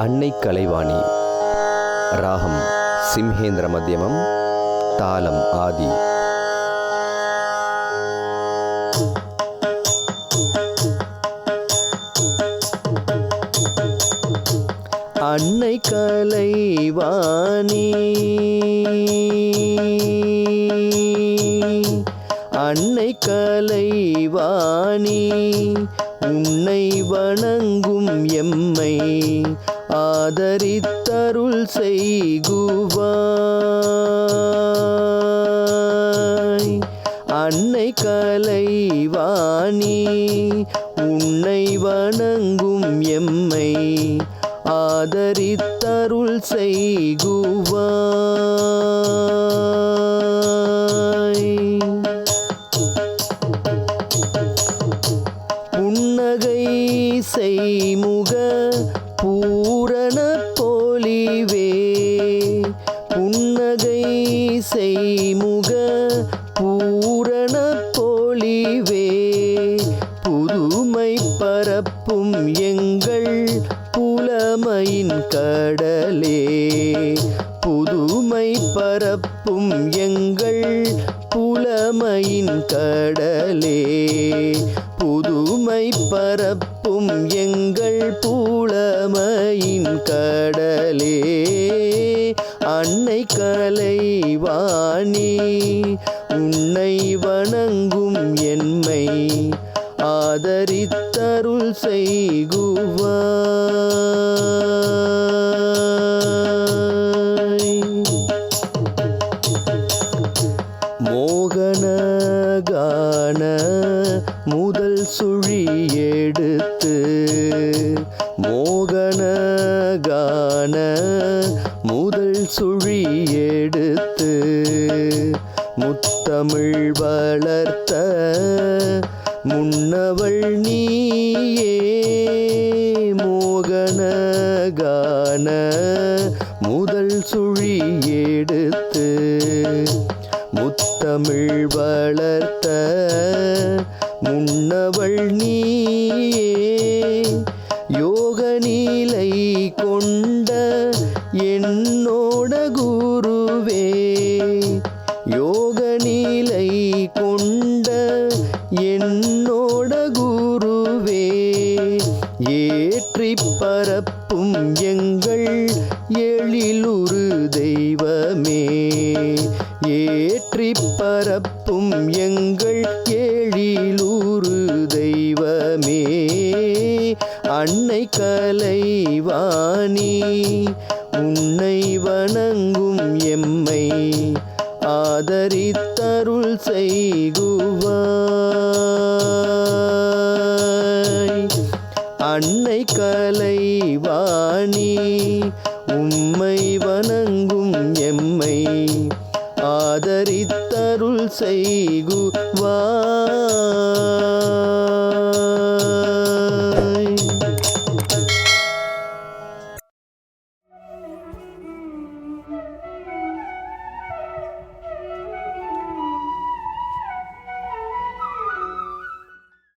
அன்னை கலைவாணி. ராகம் சிம்ஹேந்திர மத்தியமம் தாளம் ஆதி. அன்னை கலைவாணி. அன்னை கலைவாணி உன்னை வணங்கும் எம்மை ஆதரித்தருள் செய்குவாய். அன்னை கலைவாணி உன்னை வணங்கும் எம்மை ஆதரித்தருள் செய்குவாய். புன்னகை செய்முக புன்னகை செய்முக பூரண பொலிவே புதுமை பரப்பும் எங்கள் புலமையின் கடலே. புதுமை பரப்பும் எங்கள் புலமையின் கடலே. புதுமை பரப்பும் எங்கள் புலமையின் கடலே. அன்னை கலைவாணி உன்னை வணங்கும் என்மை ஆதரித்தருள் செய்குவாய். மோகனகான முதல் சுழி எடுத்து மோகனகான மு சுழி எடுத்து முத்தமிழ் வளர்த்த முன்னவள் நீயே. மோகனகான முதல் சுழி எடுத்து முத்தமிழ் வளர்த்த முன்னவள் நீ பரப்பும் எங்கள் எழிலுரு தெய்வமே. ஏற்றி பரப்பும் எங்கள் எழிலுரு தெய்வமே. அன்னை கலைவாணி உன்னை வணங்கும் எம்மை ஆதரித்தருள் செய்குவாய் அன்னை கலைவாணி. உம்மை வணங்கும் எம்மை ஆதரித்தருள் செய்குவா